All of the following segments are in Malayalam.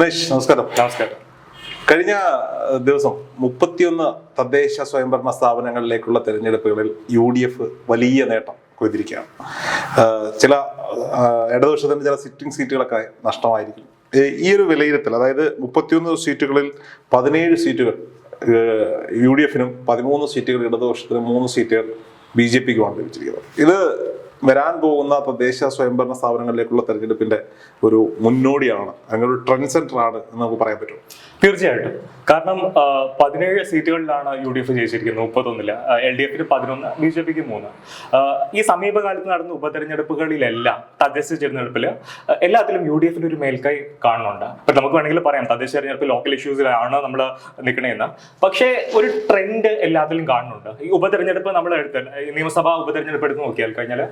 ഗണേഷ് നമസ്കാരം. നമസ്കാരം. കഴിഞ്ഞ ദിവസം മുപ്പത്തിയൊന്ന് തദ്ദേശ സ്വയംഭരണ സ്ഥാപനങ്ങളിലേക്കുള്ള തെരഞ്ഞെടുപ്പുകളിൽ യു ഡി എഫ് വലിയ നേട്ടം കൊയ്തിരിക്കുകയാണ്. ചില ഇടതുപക്ഷത്തിന് ചില സിറ്റിംഗ് സീറ്റുകളൊക്കെ നഷ്ടമായിരിക്കും. ഈ ഒരു വിലയിരുത്തൽ അതായത് മുപ്പത്തിയൊന്ന് സീറ്റുകളിൽ പതിനേഴ് സീറ്റുകൾ യു ഡി എഫിനും പതിമൂന്ന് സീറ്റുകൾ ഇടതുപക്ഷത്തിനും മൂന്ന് സീറ്റുകൾ ബി ജെ പിക്കുമാണ് ലഭിച്ചിരിക്കുന്നത് ഇത് വരാൻ പോകുന്ന തദ്ദേശ സ്വയംഭരണ സ്ഥാപനങ്ങളിലേക്കുള്ള തെരഞ്ഞെടുപ്പിന്റെ ഒരു മുന്നോടിയാണ്. അങ്ങനെ ഒരു ട്രെൻഡ് സെന്റർ ആണ് എന്ന് നമുക്ക് പറയാൻ പറ്റും. തീർച്ചയായിട്ടും. കാരണം പതിനേഴ് സീറ്റുകളിലാണ് യു ഡി എഫ് ജയിച്ചിരിക്കുന്നത് മുപ്പത്തൊന്നിൽ. എൽ ഡി എഫിന് പതിനൊന്ന് ബി ജെ പിക്ക് മൂന്ന് ഈ സമീപകാലത്ത് നടന്ന ഉപതെരഞ്ഞെടുപ്പുകളിലെല്ലാം തദ്ദേശ തെരഞ്ഞെടുപ്പിൽ എല്ലാത്തിലും യു ഡി എഫിന് ഒരു മേൽക്കൈ കാണുന്നുണ്ട്. അപ്പൊ നമുക്ക് വേണമെങ്കിൽ പറയാം തദ്ദേശ തെരഞ്ഞെടുപ്പ് ലോക്കൽ ഇഷ്യൂസിലാണ് നമ്മൾ നിൽക്കണേന്ന് പക്ഷേ ഒരു ട്രെൻഡ് എല്ലാത്തിലും കാണുന്നുണ്ട്. ഈ ഉപതെരഞ്ഞെടുപ്പ് നമ്മൾ എടുത്ത് നിയമസഭാ ഉപതെരഞ്ഞെടുപ്പ് എടുത്ത് നോക്കിയാൽ കഴിഞ്ഞാൽ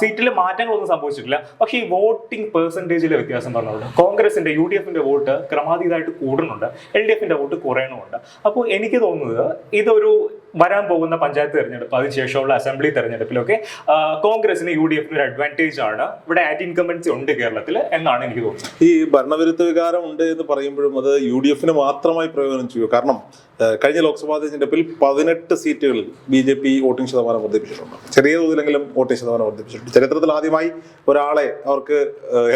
സീറ്റിൽ മാറ്റങ്ങളൊന്നും സംഭവിച്ചിട്ടില്ല. പക്ഷേ ഈ വോട്ടിംഗ് പെർസെന്റേജിലെ വ്യത്യാസം പറഞ്ഞുകൊണ്ട് കോൺഗ്രസിന്റെ യു ഡി എഫിന്റെ വോട്ട് ക്രമാതീതമായിട്ട് കൂടുന്നുണ്ട്. എൽ ഡി എഫിന്റെ വോട്ട് കുറയണമുണ്ട്. അപ്പോൾ എനിക്ക് തോന്നുന്നത് ഇതൊരു വരാൻ പോകുന്ന പഞ്ചായത്ത് തെരഞ്ഞെടുപ്പ് അതിനുശേഷമുള്ള അസംബ്ലി തെരഞ്ഞെടുപ്പിലൊക്കെ കോൺഗ്രസിന് യു ഡി എഫിന് ഒരു അഡ്വാന്റേജ് ആണ്. ഇവിടെ ആന്റി ഇൻകമ്പൻസി ഉണ്ട് കേരളത്തിൽ എന്നാണ് എനിക്ക് തോന്നുന്നത്. ഈ ഭരണവിരുദ്ധ വികാരം ഉണ്ട് എന്ന് പറയുമ്പോഴും അത് യു ഡി എഫിന് മാത്രമായി പ്രയോജനം ചെയ്യും. കാരണം കഴിഞ്ഞ ലോക്സഭാ തെരഞ്ഞെടുപ്പിൽ പതിനെട്ട് സീറ്റുകളിൽ ബി ജെ പി വോട്ടിംഗ് ശതമാനം വർദ്ധിപ്പിച്ചിട്ടുണ്ട്. ചെറിയ തോതിലെങ്കിലും വോട്ടിംഗ് ശതമാനം വർദ്ധിപ്പിച്ചിട്ടുണ്ട്. ചരിത്രത്തിൽ ആദ്യമായി ഒരാളെ അവർക്ക്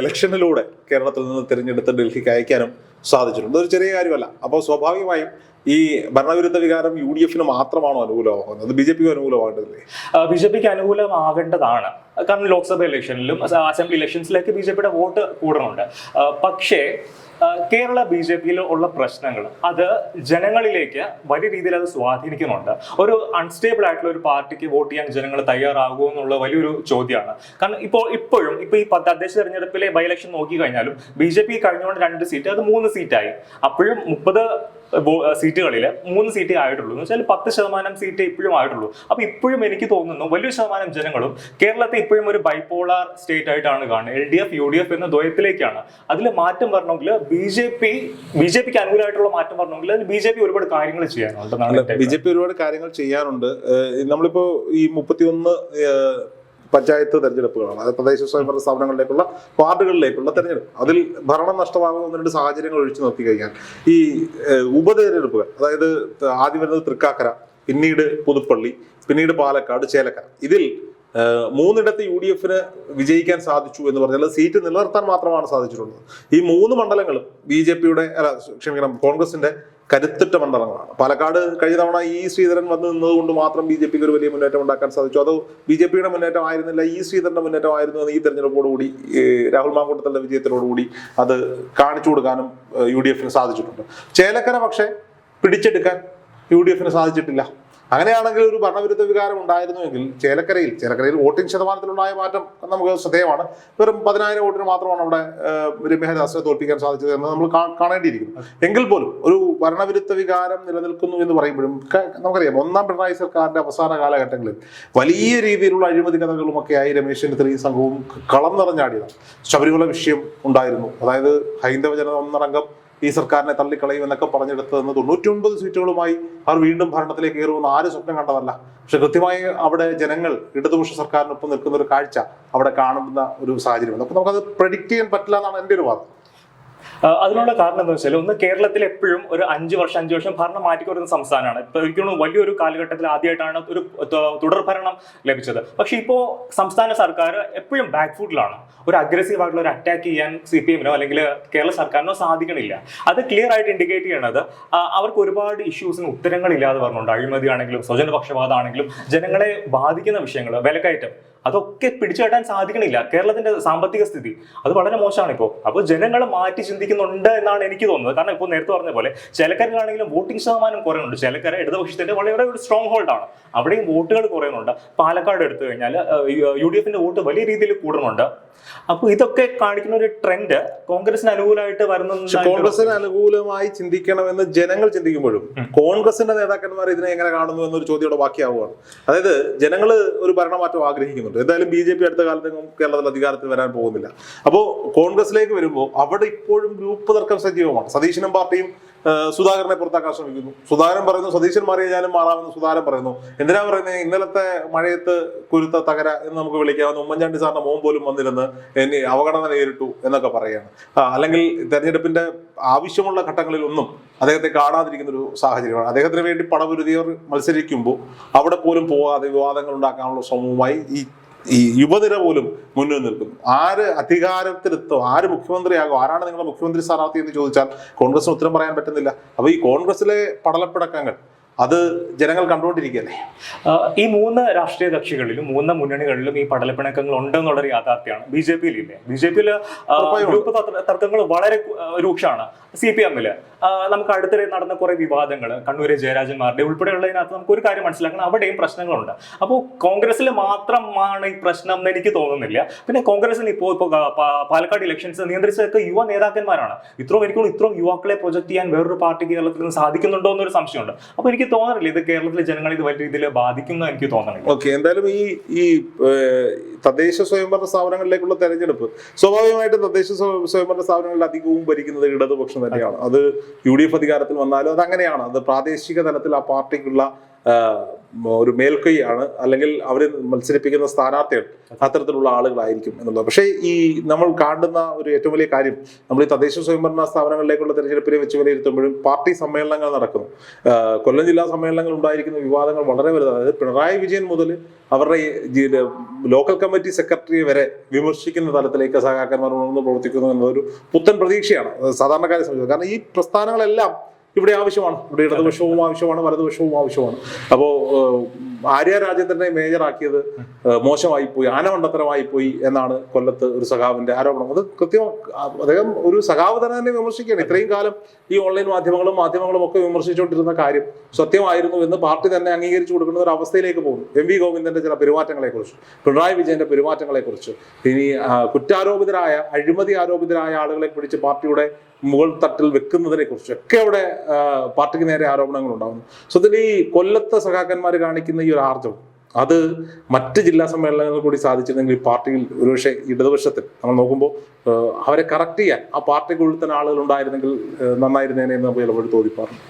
ഇലക്ഷനിലൂടെ കേരളത്തിൽ നിന്ന് തിരഞ്ഞെടുത്ത് ഡൽഹിക്ക് അയക്കാനും സാധിച്ചിട്ടുണ്ട്. അതൊരു ചെറിയ കാര്യമല്ല. അപ്പോൾ സ്വാഭാവികമായും ഈ ഭരണവിരുദ്ധ വികാരം യു ഡി എഫിന് മാത്രമാണോ അനുകൂലമാകുന്നത്? ബി ജെ പിക്ക് അനുകൂലമാകേണ്ടതില്ലേ? ബി ജെ പിക്ക് അനുകൂലമാകേണ്ടതാണ്. കാരണം ലോക്സഭ ഇലക്ഷനിലും അസംബ്ലി ഇലക്ഷൻസിലേക്ക് ബി ജെ പിയുടെ വോട്ട് കൂടുന്നുണ്ട് പക്ഷേ കേരള ബി ജെ പിയിൽ ഉള്ള പ്രശ്നങ്ങൾ അത് ജനങ്ങളിലേക്ക് വലിയ രീതിയിൽ അത് സ്വാധീനിക്കുന്നുണ്ട്. ഒരു അൺസ്റ്റേബിൾ ആയിട്ടുള്ള ഒരു പാർട്ടിക്ക് വോട്ട് ചെയ്യാൻ ജനങ്ങൾ തയ്യാറാകുമോ എന്നുള്ള വലിയൊരു ചോദ്യമാണ്. കാരണം ഇപ്പോൾ ഇപ്പോഴും ഇപ്പൊ ഈ തദ്ദേശ തെരഞ്ഞെടുപ്പിലെ ബൈ ഇലക്ഷൻ നോക്കി കഴിഞ്ഞാലും ബി ജെ പി കഴിഞ്ഞുകൊണ്ട് രണ്ട് സീറ്റ് അത് മൂന്ന് സീറ്റായി അപ്പോഴും മുപ്പത് സീറ്റുകളിൽ മൂന്ന് സീറ്റേ ആയിട്ടുള്ളൂ. എന്ന് വെച്ചാൽ പത്ത് ശതമാനം സീറ്റ് ഇപ്പോഴും ആയിട്ടുള്ളൂ. അപ്പൊ ഇപ്പോഴും എനിക്ക് തോന്നുന്നു വലിയ ശതമാനം ജനങ്ങളും കേരളത്തെ ഇപ്പോഴും ഒരു ബൈപോളാർ സ്റ്റേറ്റ് ആയിട്ടാണ് കാണുന്നത്. L D F U D F എന്ന ദ്വയത്തിലേക്കാണ്. അതിൽ മാറ്റം വരണമെങ്കിൽ B J P B J പിക്ക് അനുകൂലമായിട്ടുള്ള മാറ്റം വരണമെങ്കിൽ അതിൽ ബി ജെ പി ഒരുപാട് കാര്യങ്ങൾ ചെയ്യാനുണ്ട് ബി ജെ പി ഒരുപാട് കാര്യങ്ങൾ ചെയ്യാനുണ്ട്. നമ്മളിപ്പോ ഈ മുപ്പത്തിയൊന്ന് പഞ്ചായത്ത് തെരഞ്ഞെടുപ്പുകളാണ്. അതായത് പ്രദേശ സ്വയംഭരണ സ്ഥാപനങ്ങളിലേക്കുള്ള വാർഡുകളിലേക്കുള്ള തെരഞ്ഞെടുപ്പ്. അതിൽ ഭരണം നഷ്ടമാകുന്ന ഒന്ന് രണ്ട് സാഹചര്യങ്ങൾ ഒഴിച്ചു നോക്കി കഴിഞ്ഞാൽ ഈ ഉപതെരഞ്ഞെടുപ്പുകൾ അതായത് ആദ്യം വരുന്നത് തൃക്കാക്കര പിന്നീട് പുതുപ്പള്ളി പിന്നീട് പാലക്കാട് ചേലക്കര. ഇതിൽ മൂന്നിടത്ത് യു ഡി എഫിന് വിജയിക്കാൻ സാധിച്ചു എന്ന് പറഞ്ഞാൽ സീറ്റ് നിലനിർത്താൻ മാത്രമാണ് സാധിച്ചിട്ടുള്ളത്. ഈ മൂന്ന് മണ്ഡലങ്ങളും ബി ജെ പിയുടെ അല്ല ക്ഷമിക്കണം കോൺഗ്രസിന്റെ കരുത്തുറ്റ മണ്ഡലങ്ങളാണ്. പാലക്കാട് കഴിഞ്ഞ തവണ ഈ ശ്രീധരൻ വന്നു നിന്നതുകൊണ്ട് മാത്രം ബി ജെ പിക്ക് ഒരു വലിയ മുന്നേറ്റം ഉണ്ടാക്കാൻ സാധിച്ചു. അതോ ബി ജെ പിയുടെ മുന്നേറ്റം ആയിരുന്നില്ല ഈ ശ്രീധരന്റെ മുന്നേറ്റം ആയിരുന്നു എന്ന് ഈ തെരഞ്ഞെടുപ്പോടുകൂടി കൂടി രാഹുൽ മാങ്കൂട്ടത്തിന്റെ വിജയത്തിനോടുകൂടി അത് കാണിച്ചു കൊടുക്കാനും യു ഡി എഫിന് സാധിച്ചിട്ടുണ്ട്. ചേലക്കര പക്ഷേ പിടിച്ചെടുക്കാൻ യു ഡി എഫിന് സാധിച്ചിട്ടില്ല. അങ്ങനെയാണെങ്കിൽ ഒരു ഭരണവിരുദ്ധ വികാരം ഉണ്ടായിരുന്നുവെങ്കിൽ ചേലക്കരയിൽ ചേലക്കരയിൽ വോട്ടിംഗ് ശതമാനത്തിലുണ്ടായ മാറ്റം നമുക്ക് ശ്രദ്ധേയമാണ്. വെറും പതിനായിരം വോട്ടിന് മാത്രമാണ് അവിടെ രമ്യഹദാസിനെ തോൽപ്പിക്കാൻ സാധിച്ചത് എന്ന് നമ്മൾ കാണേണ്ടിയിരിക്കുന്നു. എങ്കിൽ പോലും ഒരു ഭരണവിരുദ്ധ വികാരം നിലനിൽക്കുന്നു എന്ന് പറയുമ്പോഴും നമുക്കറിയാം ഒന്നാം പിണറായി സർക്കാരിന്റെ അവസാന കാലഘട്ടങ്ങളിൽ വലിയ രീതിയിലുള്ള അഴിമതി കഥകളുമൊക്കെയായി രമേശ് ചെന്നിത്തലയും സംഘവും കളം നിറഞ്ഞാടിയതാണ്. ശബരിമല വിഷയം ഉണ്ടായിരുന്നു. അതായത് ഹൈന്ദവ ജനത ഒന്നടങ്കം ഈ സർക്കാരിനെ തള്ളിക്കളയും എന്നൊക്കെ പറഞ്ഞെടുത്തതെന്ന് തൊണ്ണൂറ്റി ഒൻപത് സീറ്റുകളുമായി അവർ വീണ്ടും ഭരണത്തിലേക്ക് കയറുമെന്ന് ആരും സ്വപ്നം കണ്ടതല്ല. പക്ഷെ കൃത്യമായി അവിടെ ജനങ്ങൾ ഇടതുപക്ഷ സർക്കാരിനൊപ്പം നിൽക്കുന്ന ഒരു കാഴ്ച അവിടെ കാണുന്ന ഒരു സാഹചര്യമുണ്ട് അപ്പൊ നമുക്കത് പ്രഡിക്റ്റ് ചെയ്യാൻ പറ്റില്ല എന്നാണ് എന്റെ ഒരു വാദം. അതിനുള്ള കാരണം എന്താ വെച്ചാൽ ഒന്ന് കേരളത്തിൽ എപ്പോഴും ഒരു അഞ്ച് വർഷം അഞ്ച് വർഷം ഭരണം മാറ്റിക്കൊരുന്ന സംസ്ഥാനമാണ്. ഇപ്പൊ എനിക്കൊന്നും വലിയൊരു കാലഘട്ടത്തിൽ ആദ്യമായിട്ടാണ് ഒരു തുടർ ഭരണം ലഭിച്ചത്. പക്ഷെ ഇപ്പോ സംസ്ഥാന സർക്കാർ എപ്പോഴും ബാക്ക് ഫുഡിലാണ് ഒരു അഗ്രസീവ് ആയിട്ടുള്ള ഒരു അറ്റാക്ക് ചെയ്യാൻ സി പി എമ്മിനോ അല്ലെങ്കിൽ കേരള സർക്കാരിനോ സാധിക്കണില്ല. അത് ക്ലിയർ ആയിട്ട് ഇൻഡിക്കേറ്റ് ചെയ്യണത് അവർക്ക് ഒരുപാട് ഇഷ്യൂസിന് ഉത്തരങ്ങളില്ലാതെ പറഞ്ഞുകൊണ്ട് അഴിമതി ആണെങ്കിലും സ്വജനപക്ഷപാതം പക്ഷപാതമാണെങ്കിലും ജനങ്ങളെ ബാധിക്കുന്ന വിഷയങ്ങൾ വിലക്കയറ്റം. അതൊക്കെ പിടിച്ചു കെട്ടാൻ സാധിക്കണില്ല. കേരളത്തിന്റെ സാമ്പത്തിക സ്ഥിതി അത് വളരെ മോശമാണ് ഇപ്പോൾ അപ്പോൾ ജനങ്ങൾ മാറ്റി ചിന്തിക്കുന്നുണ്ട് എന്നാണ് എനിക്ക് തോന്നുന്നത്. കാരണം ഇപ്പോൾ നേരത്തെ പറഞ്ഞ പോലെ ചിലക്കരയിലാണെങ്കിലും വോട്ടിംഗ് ശതമാനം കുറയുന്നുണ്ട്. ചിലക്കര ഇടതുപക്ഷത്തിന്റെ വളരെ ഒരു സ്ട്രോങ് ഹോൾഡ് ആണ്. അവിടെയും വോട്ടുകൾ കുറയുന്നുണ്ട്. പാലക്കാട് എടുത്തു കഴിഞ്ഞാൽ യു ഡി എഫിന്റെ വോട്ട് വലിയ രീതിയിൽ കൂടുന്നുണ്ട്. അപ്പോൾ ഇതൊക്കെ കാണിക്കുന്ന ഒരു ട്രെൻഡ് കോൺഗ്രസിന് അനുകൂലമായിട്ട് വരുന്ന കോൺഗ്രസിന് അനുകൂലമായി ചിന്തിക്കണമെന്ന് ജനങ്ങൾ ചിന്തിക്കുമ്പോഴും കോൺഗ്രസിന്റെ നേതാക്കന്മാർ ഇതിനെ എങ്ങനെ കാണുന്നു എന്നൊരു ചോദ്യം ഇവിടെ ബാക്കിയാവുകയാണ്. അതായത് ജനങ്ങൾ ഒരു ഭരണമാറ്റം ആഗ്രഹിക്കുന്നുണ്ട് എന്തായാലും ബി ജെ പി അടുത്ത കാലത്തെങ്ങും കേരളത്തിൽ അധികാരത്തിൽ വരാൻ പോകുന്നില്ല. അപ്പോൾ കോൺഗ്രസിലേക്ക് വരുമ്പോൾ അവിടെ ഇപ്പോഴും ഗ്രൂപ്പ് തർക്കം സജീവമാണ്. സതീശനും പാർട്ടിയും സുധാകരനെ പുറത്താക്കാൻ ശ്രമിക്കുന്നു. സുധാകരൻ പറയുന്നു സതീശൻ മാറി കഴിഞ്ഞാലും മാറാമെന്ന് സുധാകരൻ പറയുന്നു. എന്തിനാ പറയുന്നത് ഇന്നലത്തെ മഴയത്ത് കുരുത്ത തകര എന്ന് നമുക്ക് വിളിക്കാവുന്ന ഉമ്മൻചാണ്ടി സാറിന്റെ മോൻ പോലും വന്നിരുന്ന് എന്നെ അവഗണന നേരിട്ടു എന്നൊക്കെ പറയുകയാണ്. അല്ലെങ്കിൽ തെരഞ്ഞെടുപ്പിന്റെ ആവശ്യമുള്ള ഘട്ടങ്ങളിൽ ഒന്നും അദ്ദേഹത്തെ കാണാതിരിക്കുന്ന ഒരു സാഹചര്യമാണ്. അദ്ദേഹത്തിന് വേണ്ടി പടപുരുതിയവർ മത്സരിക്കുമ്പോൾ അവിടെ പോലും പോകാതെ വിവാദങ്ങൾ ഉണ്ടാക്കാനുള്ള ശ്രമവുമായി ഈ ഈ യുവനിര പോലും മുന്നിൽ നിൽക്കും ആര് അധികാരത്തിലെത്തോ ആര് മുഖ്യമന്ത്രിയാകും ആരാണ് നിങ്ങളുടെ മുഖ്യമന്ത്രി സ്ഥാനാർത്ഥി എന്ന് ചോദിച്ചാൽ കോൺഗ്രസിന് ഉത്തരം പറയാൻ പറ്റുന്നില്ല. അപ്പൊ ഈ കോൺഗ്രസിലെ പടലപ്പിടക്കങ്ങൾ അത് ജനങ്ങൾ കണ്ടുകൊണ്ടിരിക്കുകയല്ലേ? ഈ മൂന്ന് രാഷ്ട്രീയ കക്ഷികളിലും മൂന്ന് മുന്നണികളിലും ഈ പടലപ്പിണക്കങ്ങൾ ഉണ്ടെന്നുള്ളൊരു യാഥാർത്ഥ്യമാണ് ബി ജെ പിയിൽ ഇല്ലേ ബി ജെ പിയിൽ ഗ്രൂപ്പ് തർക്കങ്ങൾ വളരെ രൂക്ഷമാണ്. സി പി എമ്മിൽ. നമുക്ക് അടുത്തിടെ നടന്ന കുറെ വിവാദങ്ങൾ കണ്ണൂരെ ജയരാജന്മാരുടെ ഉൾപ്പെടെയുള്ളതിനകത്ത് നമുക്ക് ഒരു കാര്യം മനസ്സിലാക്കണം. അവിടെയും പ്രശ്നങ്ങളുണ്ട്. അപ്പോൾ കോൺഗ്രസ്സിൽ മാത്രമാണ് ഈ പ്രശ്നം എന്ന് എനിക്ക് തോന്നുന്നില്ല. പിന്നെ കോൺഗ്രസിന് ഇപ്പോൾ ഇപ്പോൾ പാലക്കാട് ഇലക്ഷൻസ് നിയന്ത്രിച്ചതൊക്കെ യുവ നേതാക്കന്മാരാണ്. ഇത്രയും എനിക്കുള്ള ഇത്രയും യുവാക്കളെ പ്രൊജക്ട് ചെയ്യാൻ വേറൊരു പാർട്ടിക്ക് കേരളത്തിൽ നിന്ന് സാധിക്കുന്നുണ്ടോ എന്നൊരു സംശയമുണ്ട്. അപ്പോൾ എനിക്ക് തോന്നുന്നില്ല ഇത് കേരളത്തിലെ ജനങ്ങൾ ഇത് വലിയ രീതിയിൽ ബാധിക്കുന്നു എനിക്ക് തോന്നണില്ല. ഓക്കെ എന്തായാലും ഈ ഈ തദ്ദേശ സ്വയംഭരണ സ്ഥാപനങ്ങളിലേക്കുള്ള തെരഞ്ഞെടുപ്പ് സ്വാഭാവികമായിട്ടും തദ്ദേശ സ്വ- സ്വയംഭരണ സ്ഥാപനങ്ങളിൽ അധികവും ഭരിക്കുന്നത് ഇടതുപക്ഷം തന്നെയാണ്. അത് യു ഡി എഫ് അധികാരത്തിൽ വന്നാലും അത് അങ്ങനെയാണ് അത് പ്രാദേശിക തലത്തിൽ ആ പാർട്ടിക്കുള്ള ഒരു മേൽക്കൈയാണ് അല്ലെങ്കിൽ അവർ മത്സരിപ്പിക്കുന്ന സ്ഥാനാർത്ഥികൾ അത്തരത്തിലുള്ള ആളുകളായിരിക്കും എന്നുള്ളത്. പക്ഷേ ഈ നമ്മൾ കാണുന്ന ഒരു ഏറ്റവും വലിയ കാര്യം നമ്മൾ ഈ തദ്ദേശ സ്വയംഭരണ സ്ഥാപനങ്ങളിലേക്കുള്ള തെരഞ്ഞെടുപ്പിനെ വെച്ച് വിലയിരുത്തുമ്പോഴും പാർട്ടി സമ്മേളനങ്ങൾ നടക്കുന്നു. കൊല്ലം ജില്ലാ സമ്മേളനങ്ങൾ ഉണ്ടായിരിക്കുന്ന വിവാദങ്ങൾ വളരെ വലുതാണ്. അതായത് പിണറായി വിജയൻ മുതൽ അവരുടെ ലോക്കൽ കമ്മിറ്റി സെക്രട്ടറി വരെ വിമർശിക്കുന്ന തലത്തിലേക്ക് സഹാക്കന്മാർ ഉണർന്ന് പ്രവർത്തിക്കുന്നു എന്നതൊരു പുത്തൻ പ്രതീക്ഷയാണ്. സാധാരണക്കാരെ സംബന്ധിച്ചത് കാരണം ഈ പ്രസ്ഥാനങ്ങളെല്ലാം ഇവിടെ ആവശ്യമാണ്. ഇവിടെ ഇടതുപക്ഷവും ആവശ്യമാണ് വലതുപക്ഷവും ആവശ്യമാണ്. അപ്പോൾ ആര്യ രാജേന്ദ്രനെ മേജറാക്കിയത് മോശമായി പോയി ആനമണ്ടത്തരമായി പോയി എന്നാണ് കൊല്ലത്ത് ഒരു സഖാവിന്റെ ആരോപണം. അത് കൃത്യം അദ്ദേഹം ഒരു സഖാവ് തന്നെ തന്നെ വിമർശിക്കുകയാണ്. ഇത്രയും കാലം ഈ ഓൺലൈൻ മാധ്യമങ്ങളും മാധ്യമങ്ങളും ഒക്കെ വിമർശിച്ചുകൊണ്ടിരുന്ന കാര്യം സത്യമായിരുന്നു എന്ന് പാർട്ടി തന്നെ അംഗീകരിച്ചു കൊടുക്കുന്ന ഒരു അവസ്ഥയിലേക്ക് പോകുന്നു. എം വി ഗോവിന്ദന്റെ ചില പെരുമാറ്റങ്ങളെ കുറിച്ച് പിണറായി വിജയന്റെ പെരുമാറ്റങ്ങളെ കുറിച്ച് ഇനി കുറ്റാരോപിതരായ അഴിമതി ആരോപിതരായ ആളുകളെ പിടിച്ച് പാർട്ടിയുടെ മുകൾ തട്ടിൽ വെക്കുന്നതിനെ കുറിച്ചൊക്കെ അവിടെ പാർട്ടിക്ക് നേരെ ആരോപണങ്ങൾ ഉണ്ടാകുന്നു സത്യത്തിൽ ഈ കൊല്ലത്തെ സഖാക്കന്മാർ കാണിക്കുന്ന ഈ ഒരു ആർജവം അത് മറ്റ് ജില്ലാ സമ്മേളനങ്ങൾ കൂടി സാധിച്ചിരുന്നെങ്കിൽ ഈ പാർട്ടിയിൽ ഒരുപക്ഷെ ഇടതുപക്ഷത്തിൽ നമ്മൾ നോക്കുമ്പോൾ അവരെ കറക്റ്റ് ചെയ്യാൻ ആ പാർട്ടിക്കുള്ളിൽ തന്നെ ആളുകൾ ഉണ്ടായിരുന്നെങ്കിൽ നന്നായിരുന്നേനെ എന്ന് നമുക്ക് ചിലപ്പോൾ തോന്നിപ്പാറുണ്ട്.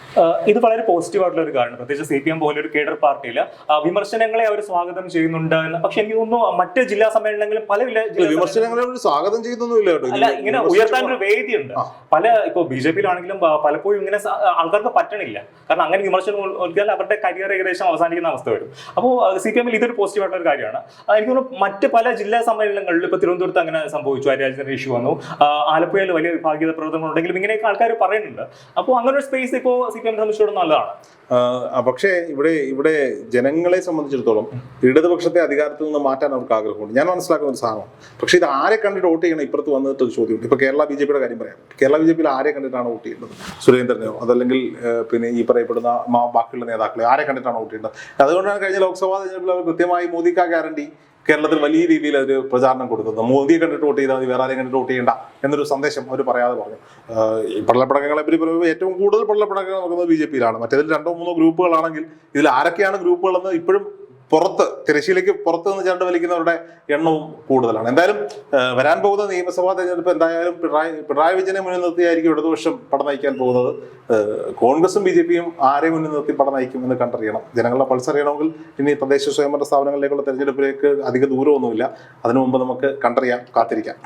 ഇത് വളരെ പോസിറ്റീവ് ആയിട്ടുള്ള ഒരു കാര്യമാണ് പ്രത്യേകിച്ച് സി പി എം പോലെ ഒരു കേഡർ പാർട്ടിയിൽ വിമർശനങ്ങളെ അവർ സ്വാഗതം ചെയ്യുന്നുണ്ട് പക്ഷെ എനിക്ക് തോന്നുന്നു മറ്റ് ജില്ലാ സമ്മേളനങ്ങളിലും പല വിമർശനങ്ങളെ സ്വാഗതം ചെയ്യുന്നൊന്നുമില്ല അല്ല ഇങ്ങനെ ഉയർത്താൻ ഒരു വേദിയുണ്ട്. പല ഇപ്പൊ ബി ജെ പിയിലാണെങ്കിലും പലപ്പോഴും ഇങ്ങനെ ആൾക്കാർക്ക് പറ്റണില്ല. കാരണം അങ്ങനെ വിമർശനം അവരുടെ കരിയർ ഏകദേശം അവസാനിക്കുന്ന അവസ്ഥ വരും. അപ്പോൾ സി പി എമ്മിൽ ഇതൊരു പോസിറ്റീവ് ആയിട്ടുള്ള ഒരു കാര്യമാണ്. എനിക്ക് തോന്നുന്നു മറ്റ് പല ജില്ലാ സമ്മേളനങ്ങളിൽ ഇപ്പൊ തിരുവനന്തപുരത്ത് അങ്ങനെ സംഭവിച്ചു. ആര്യാജന്റെ ഇഷ്യൂ വന്നു. ആലപ്പുഴയിൽ വലിയ വിഭാഗീയത പ്രവർത്തനങ്ങളുണ്ടെങ്കിലും ഇങ്ങനെയൊക്കെ ആൾക്കാർ പറയുന്നുണ്ട്. അപ്പോൾ അങ്ങനെ ഒരു സ്പേസ് ഇപ്പോൾ സി പി എം സംബന്ധിച്ചിടത്തോളം നല്ലതാണ്. പക്ഷേ ഇവിടെ ഇവിടെ ജനങ്ങളെ സംബന്ധിച്ചിടത്തോളം ഇടതുപക്ഷത്തെ അധികാരത്തിൽ നിന്ന് മാറ്റാൻ അവർക്ക് ആഗ്രഹമുണ്ട്. ഞാൻ മനസ്സിലാക്കുന്ന ഒരു സാധനം. പക്ഷേ ഇത് ആരെ കണ്ടിട്ട് വോട്ട് ചെയ്യണം ഇപ്പുറത്ത് വന്നിട്ട് ഒരു ചോദ്യമുണ്ട്. ഇപ്പൊ കേരള ബി ജെ പിയുടെ കാര്യം പറയാം. കേരള ബി ജെ പിയിൽ ആരെ കണ്ടിട്ടാണ് വോട്ട് ചെയ്യേണ്ടത്? സുരേന്ദ്രനെയോ? അതല്ലെങ്കിൽ പിന്നെ ഈ പറയപ്പെടുന്ന ബാക്കിയുള്ള നേതാക്കളെ ആരെ കണ്ടിട്ടാണ് വോട്ട് ചെയ്യേണ്ടത്? അതുകൊണ്ടാണ് കഴിഞ്ഞ ലോക്സഭാ തെരഞ്ഞെടുപ്പിൽ അവർ കൃത്യമായി മോദിക്ക ഗ്യാരണ്ടി കേരളത്തിൽ വലിയ രീതിയിൽ ഒരു പ്രചാരണം കൊടുക്കുന്നത് മോദിയെ കണ്ടിട്ട് വോട്ട് ചെയ്താൽ മതി വേറെ ആരെയും കണ്ടിട്ട് വോട്ട് ചെയ്യണ്ട എന്നൊരു സന്ദേശം അവർ പറയാതെ പറഞ്ഞു. ഈ പള്ളപ്പടക്കങ്ങളെ പറ്റി പറയുമ്പോൾ ഏറ്റവും കൂടുതൽ പള്ളപ്പടക്കങ്ങൾ നടക്കുന്നത് ബി ജെ പിയിലാണ്. മറ്റേതിൽ രണ്ടോ മൂന്നോ ഗ്രൂപ്പുകളാണെങ്കിൽ ഇതിൽ ആരൊക്കെയാണ് ഗ്രൂപ്പുകളെന്ന് ഇപ്പോഴും പുറത്ത് തിരശ്ശീലയ്ക്ക് പുറത്ത് നിന്ന് ചേട്ട വലിക്കുന്നവരുടെ എണ്ണവും കൂടുതലാണ്. എന്തായാലും വരാൻ പോകുന്ന നിയമസഭാ തെരഞ്ഞെടുപ്പ് എന്തായാലും പിണറായി പിണറായി വിജയനെ മുന്നിൽ നിർത്തിയായിരിക്കും ഇടതുപക്ഷം പടം നയിക്കാൻ പോകുന്നത്. കോൺഗ്രസും ബി ജെ പിയും ആരെ മുന്നിൽ നിർത്തി പടം നയിക്കും എന്ന് കണ്ടറിയണം. ജനങ്ങളുടെ പൾസ് അറിയണമെങ്കിൽ ഇനി തദ്ദേശ സ്വയംഭരണ സ്ഥാപനങ്ങളിലേക്കുള്ള തെരഞ്ഞെടുപ്പിലേക്ക് അധിക ദൂരമൊന്നുമില്ല. അതിനു മുമ്പ് നമുക്ക് കണ്ടറിയാം കാത്തിരിക്കാം.